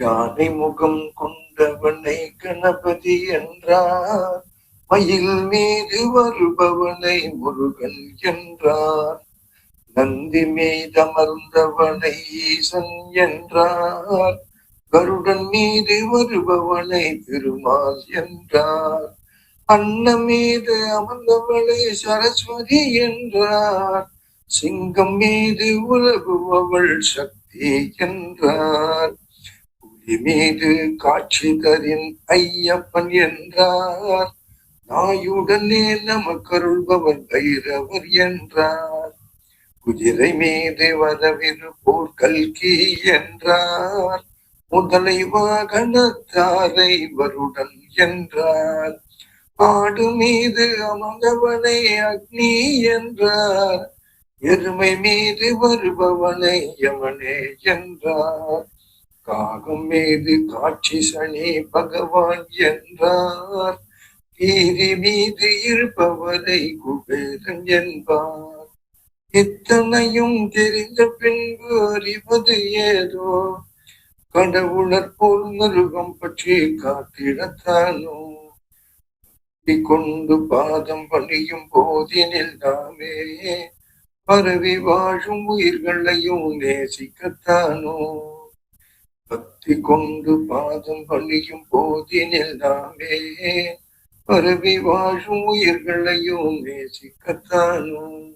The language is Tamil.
யானை முகம் கொண்டவனை கணபதி என்றார். மயில் மீது வருபவனை முருகன் என்றார். நந்தி மீதமர்ந்தவனை ஈசன் என்றார். கருடன் மீது வருபவனை திருமால் என்றார். அன்ன மீது அமர்ந்தவளை சரஸ்வதி என்றார். சிங்கம் மீது உலகுபவள் சக்தி என்றார். மீது காட்சி தரின் ஐயப்பன் என்றார். நாயுடனே நமக்கருள்பவர் பைரவர் என்றார். குதிரை மீது வரவிருப்போர் கல்கி என்றார். முதலை வாகனத்தாரை வருடன் என்றார். ஆடு மீது அமர்ந்தவனை அக்னி என்றார். எருமை மீது வருபவனை யமனே என்றார். காகம் மீது காட்சி சனி பகவான் என்றார். கீரி மீது இருப்பவரை குபேரன் என்பார். இத்தனையும் தெரிந்த பின்பு அறிவது ஏதோ? கடவுளர் போல் மிருகம் பற்றி காத்திடத்தானோ? கொண்டு பாதம் பணியும் போதினில் நாமே. பரவி வாழும் உயிர்களையும் நேசிக்கத்தானோ? பக்தி கொண்டு பாதம் பணியும் போதினில் நாமே. பரவி வாழும் உயிர்களையும் நேசிக்கத்தானோ.